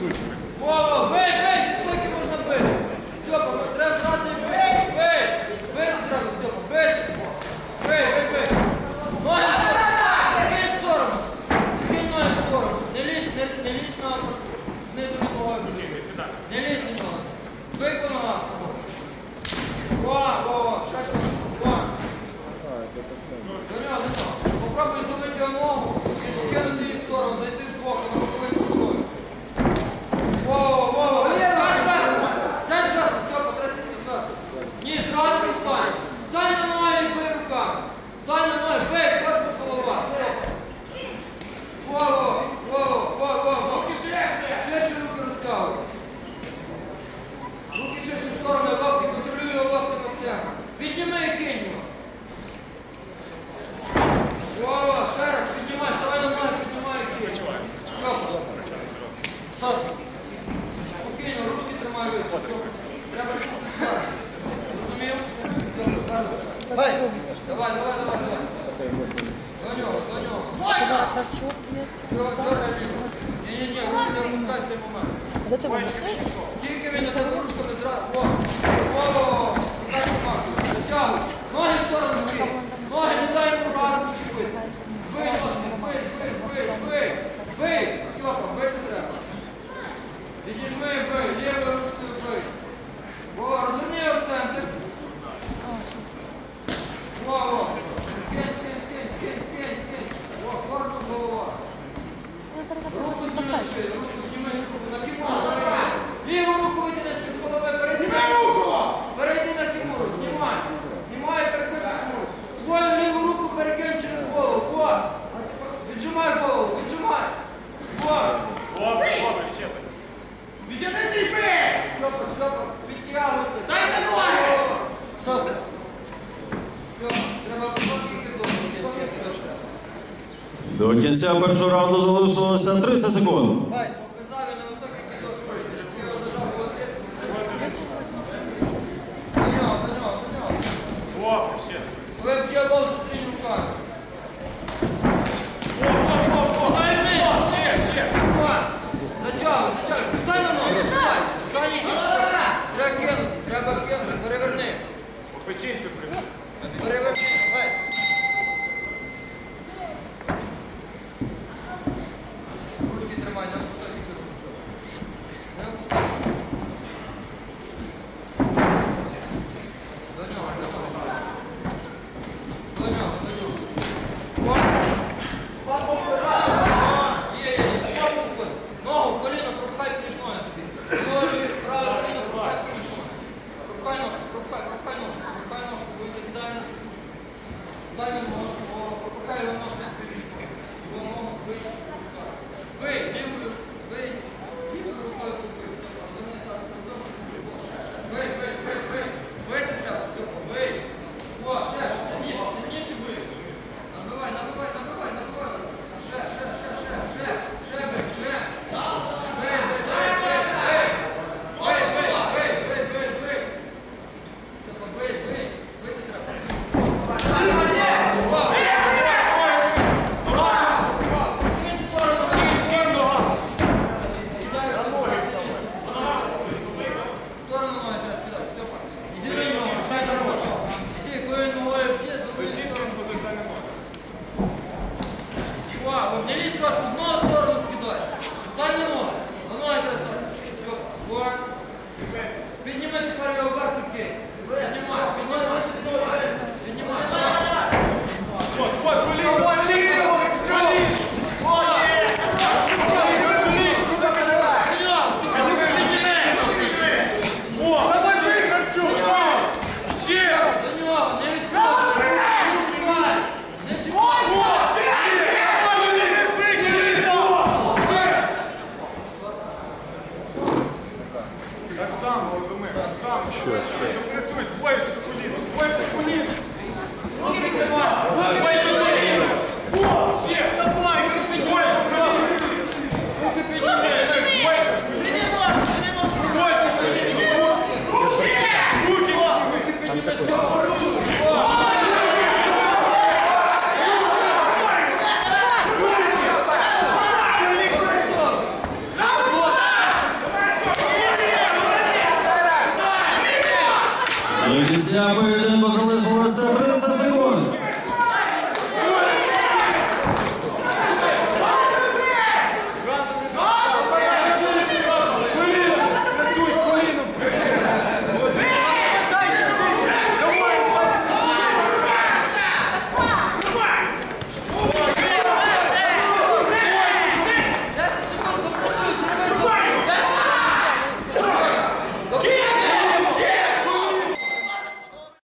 суть. Давай. Давай, давай, давай, давай. До нього, до нього. Ні-ні-ні, не випускай момент. Тільки він на ручку не зразу. До кінця першого раунду залишилося 30 секунд. Треба кинути, переверни. По печінці приверни. Подивіться, вас тут 去去 Нельзя поединку залишилося 30 секунд.